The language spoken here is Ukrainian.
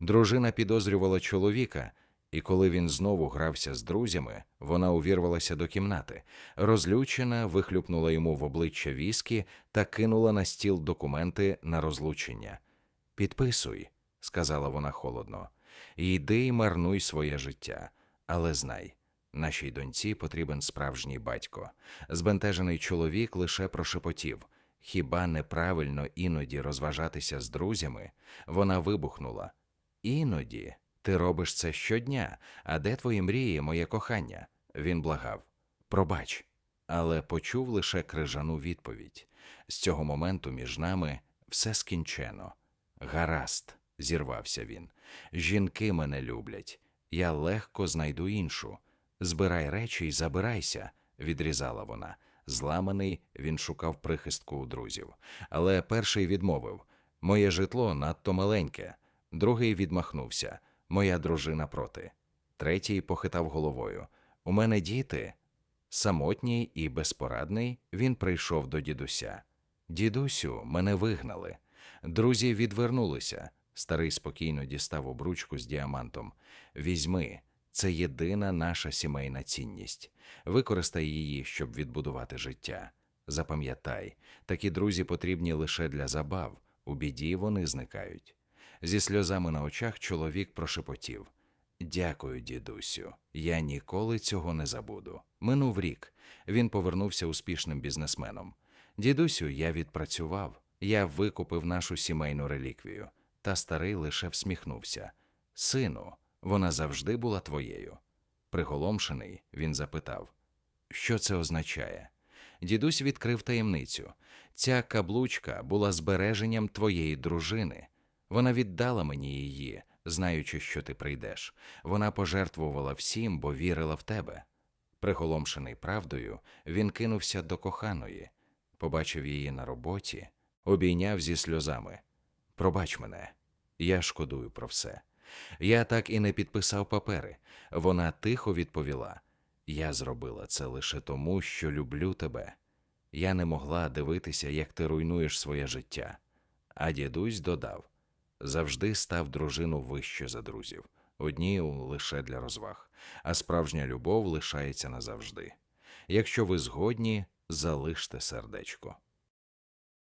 Дружина підозрювала чоловіка, і коли він знову грався з друзями, вона увірвалася до кімнати, розлючена, вихлюпнула йому в обличчя віскі та кинула на стіл документи на розлучення. Підписуй, сказала вона холодно, і йди й марнуй своє життя. Але знай, нашій доньці потрібен справжній батько. Збентежений чоловік лише прошепотів. Хіба неправильно іноді розважатися з друзями? Вона вибухнула. Іноді ти робиш це щодня. А де твої мрії, моє кохання? Він благав. Пробач. Але почув лише крижану відповідь. З цього моменту між нами все скінчено. Гаразд, зірвався він. Жінки мене люблять. Я легко знайду іншу. Збирай речі й забирайся, відрізала вона. Зламаний, він шукав прихистку у друзів. Але перший відмовив Моє житло надто маленьке. Другий відмахнувся Моя дружина проти. Третій похитав головою У мене діти. Самотній і безпорадний він прийшов до дідуся. Дідусю, мене вигнали. Друзі відвернулися. Старий спокійно дістав обручку з діамантом. Візьми, це єдина наша сімейна цінність. Використай її, щоб відбудувати життя. Запам'ятай, такі друзі потрібні лише для забав, у біді вони зникають. Зі сльозами на очах чоловік прошепотів Дякую, дідусю. Я ніколи цього не забуду. Минув рік. Він повернувся успішним бізнесменом. Дідусю, я відпрацював. Я викупив нашу сімейну реліквію. Та старий лише всміхнувся. Сину, вона завжди була твоєю. Приголомшений, він запитав, що це означає? Дідусь відкрив таємницю. Ця каблучка була збереженням твоєї дружини. Вона віддала мені її, знаючи, що ти прийдеш. Вона пожертвувала всім, бо вірила в тебе. Приголомшений правдою, він кинувся до коханої, побачив її на роботі, обійняв зі сльозами. Пробач мене, я шкодую про все. Я так і не підписав папери. Вона тихо відповіла: Я зробила це лише тому, що люблю тебе. Я не могла дивитися, як ти руйнуєш своє життя. А дідусь додав завжди став дружину вище за друзів, одні лише для розваг, а справжня любов лишається назавжди. Якщо ви згодні, залиште сердечко.